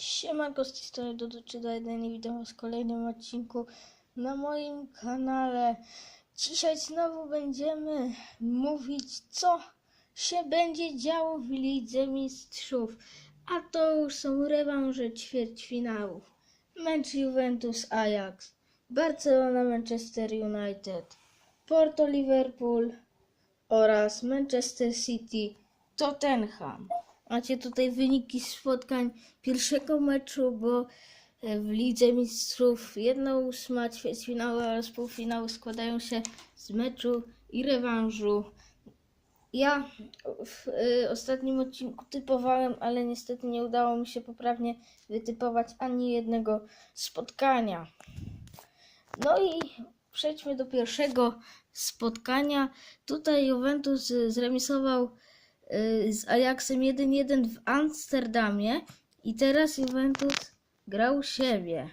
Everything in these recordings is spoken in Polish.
Siemanko, z tej strony Dudu czy do was w kolejnym odcinku na moim kanale. Dzisiaj znowu będziemy mówić, co się będzie działo w Lidze Mistrzów. A to już są rewanże ćwierćfinałów. Mecz Juventus-Ajax, Barcelona-Manchester United, Porto-Liverpool oraz Manchester City-Tottenham. Macie tutaj wyniki spotkań pierwszego meczu, bo e, w Lidze Mistrzów jedna ósma ćwierćfinały oraz półfinały składają się z meczu i rewanżu. Ja w y, ostatnim odcinku typowałem, ale niestety nie udało mi się poprawnie wytypować ani jednego spotkania. No i przejdźmy do pierwszego spotkania. Tutaj Juventus y, zremisował z Ajaxem 1-1 w Amsterdamie i teraz Juventus grał siebie.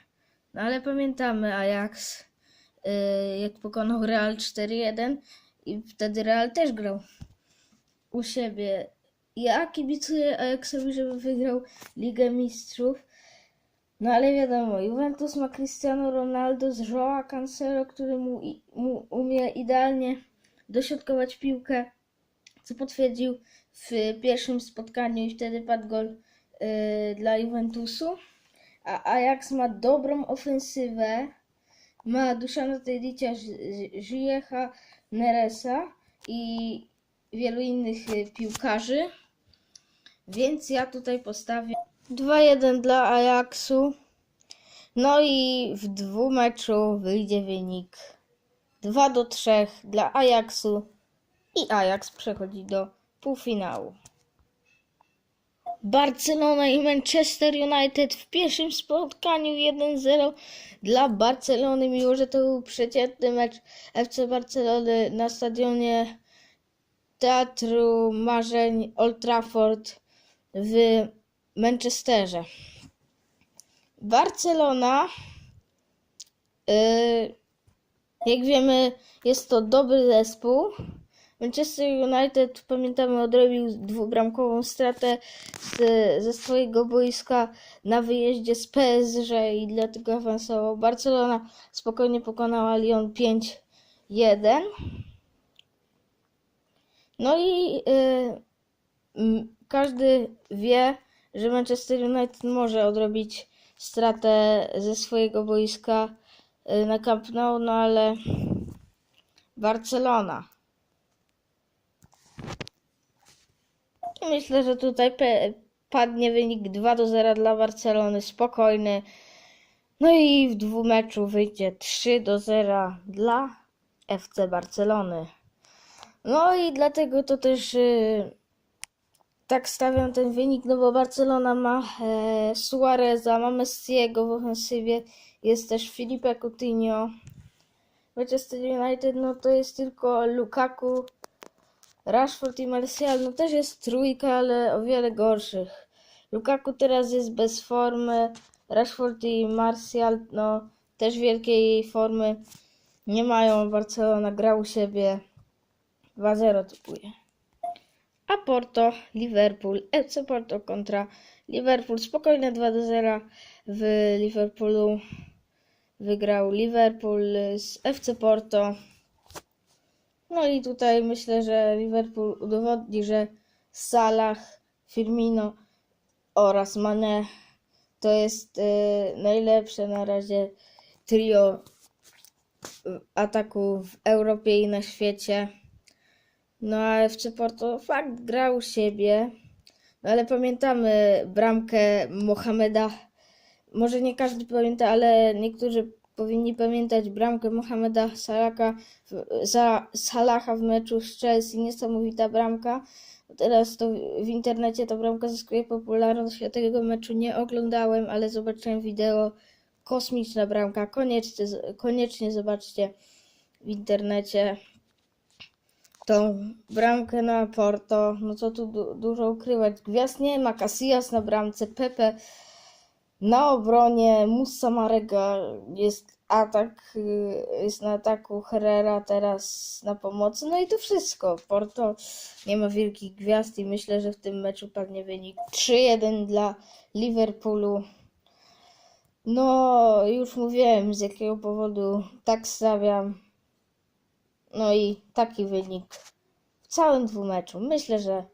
No ale pamiętamy Ajax y, jak pokonał Real 4-1 i wtedy Real też grał u siebie. Ja kibicuję Ajaxowi, żeby wygrał Ligę Mistrzów. No ale wiadomo, Juventus ma Cristiano Ronaldo z Joao Cancelo, który mu, mu umie idealnie dośrodkować piłkę, co potwierdził w pierwszym spotkaniu i wtedy padł gol y, dla Juventusu. A Ajax ma dobrą ofensywę, ma Duszana Tedicia, Ziyech,a Neresa i wielu innych y, piłkarzy. Więc ja tutaj postawię 2-1 dla Ajaxu. No i w dwumeczu wyjdzie wynik 2 do 3 dla Ajaxu i Ajax przechodzi do półfinału. Barcelona i Manchester United w pierwszym spotkaniu 1-0 dla Barcelony, mimo że to był przeciętny mecz FC Barcelony na stadionie Teatru Marzeń Old Trafford w Manchesterze. Barcelona, yy, jak wiemy, jest to dobry zespół. Manchester United, pamiętamy, odrobił dwubramkową stratę z, ze swojego boiska na wyjeździe z PSG i dlatego awansował. Barcelona spokojnie pokonała Lyon 5-1. No i y, każdy wie, że Manchester United może odrobić stratę ze swojego boiska y, na Camp Nou, no ale Barcelona. Myślę, że tutaj padnie wynik 2 do 0 dla Barcelony, spokojny. No i w dwumeczu wyjdzie 3 do 0 dla FC Barcelony. No i dlatego to też y, tak stawiam ten wynik, no bo Barcelona ma e, Suareza, ma Messiego w ofensywie, jest też Felipe Coutinho. Manchester United, no to jest tylko Lukaku, Rashford i Martial, no też jest trójka, ale o wiele gorszych. Lukaku teraz jest bez formy, Rashford i Martial, no też wielkiej formy nie mają. Barcelona gra u siebie 2-0 typuje. A Porto, Liverpool, FC Porto kontra Liverpool. Spokojne 2 do 0 w Liverpoolu. Wygrał Liverpool z FC Porto. No i tutaj myślę, że Liverpool udowodni, że Salah, Firmino oraz Mane to jest e, najlepsze na razie trio ataku w Europie i na świecie. No a FC Porto fakt grał siebie, no ale pamiętamy bramkę Mohameda. Może nie każdy pamięta, ale niektórzy powinni pamiętać bramkę Mohameda Salaha w, za, Salaha w meczu z Chelsea. Niesamowita bramka. Teraz to w internecie ta bramka zyskuje popularność. Ja tego meczu nie oglądałem, ale zobaczyłem wideo. Kosmiczna bramka. Koniecznie, koniecznie zobaczcie w internecie tą bramkę na Porto, no co tu du- dużo ukrywać. Gwiazd nie ma, Casillas na bramce, Pepe na obronie, Musa Marega jest atak y, jest na ataku, Herrera teraz na pomocy. No i to wszystko. Porto nie ma wielkich gwiazd i myślę, że w tym meczu padnie wynik 3-1 dla Liverpoolu. No, już mówiłem z jakiego powodu tak stawiam. No i taki wynik w całym dwumeczu. Myślę, że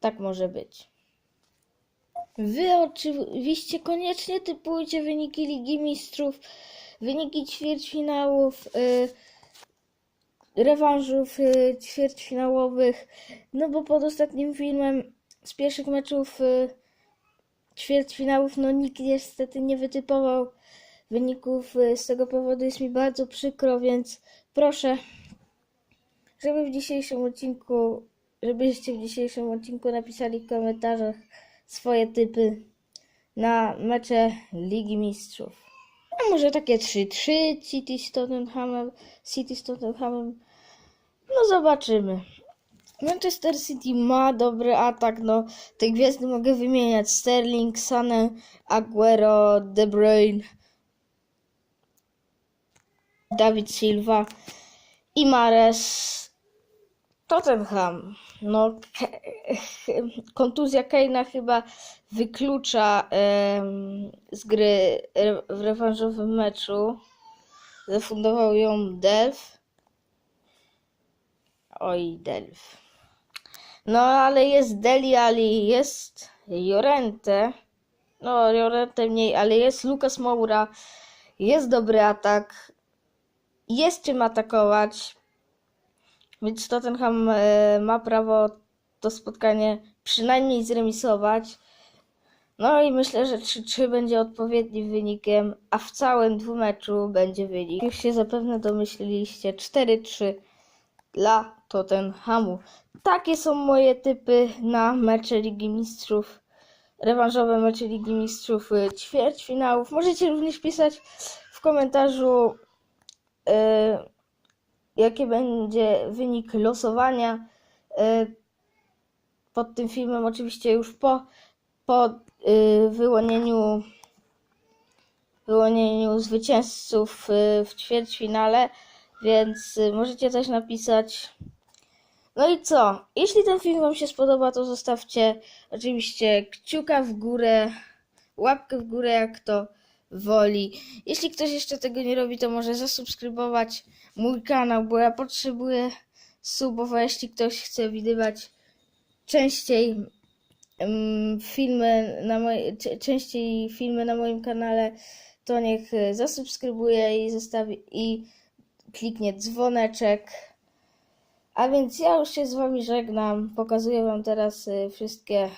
tak może być. Wy oczywiście koniecznie typujcie wyniki Ligi Mistrzów, wyniki ćwierćfinałów, yy, rewanżów yy, ćwierćfinałowych, no bo pod ostatnim filmem z pierwszych meczów yy, ćwierćfinałów, no nikt niestety nie wytypował wyników, yy, z tego powodu jest mi bardzo przykro, więc proszę, żeby w dzisiejszym odcinku, żebyście w dzisiejszym odcinku napisali w komentarzach swoje typy na mecze Ligi Mistrzów. A może takie 3-3 City z Tottenhamem, City z Tottenhamem. No zobaczymy. Manchester City ma dobry atak, no te gwiazdy mogę wymieniać. Sterling, Sané, Aguero, De Bruyne, David Silva i Mares. Tottenham. No, kontuzja Keina chyba wyklucza z gry re- w rewanżowym meczu. Zafundował ją Delf. Oj, Delf. No, ale jest Deli Ali, jest Jorente. No, Jorente mniej, ale jest Lucas Moura. Jest dobry atak. Jest czym atakować. Więc Tottenham e, ma prawo to spotkanie przynajmniej zremisować. No i myślę, że 3-3 będzie odpowiednim wynikiem, a w całym dwumeczu będzie wynik. Już się zapewne domyśliliście 4-3 dla Tottenhamu. Takie są moje typy na mecze Ligi Mistrzów. Rewanżowe mecze Ligi Mistrzów y, ćwierćfinałów. Możecie również pisać w komentarzu y, jaki będzie wynik losowania y, pod tym filmem, oczywiście już po, po y, wyłonieniu, wyłonieniu zwycięzców y, w ćwierćfinale, więc możecie też napisać. No i co? Jeśli ten film Wam się spodoba, to zostawcie oczywiście kciuka w górę, łapkę w górę, jak to woli. Jeśli ktoś jeszcze tego nie robi, to może zasubskrybować mój kanał, bo ja potrzebuję subów, a jeśli ktoś chce widywać częściej em, filmy na moj, częściej filmy na moim kanale, to niech zasubskrybuje i zostawi i kliknie dzwoneczek. A więc ja już się z wami żegnam. Pokazuję wam teraz e, wszystkie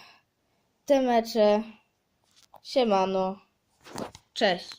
te mecze. Siemano. Cześć.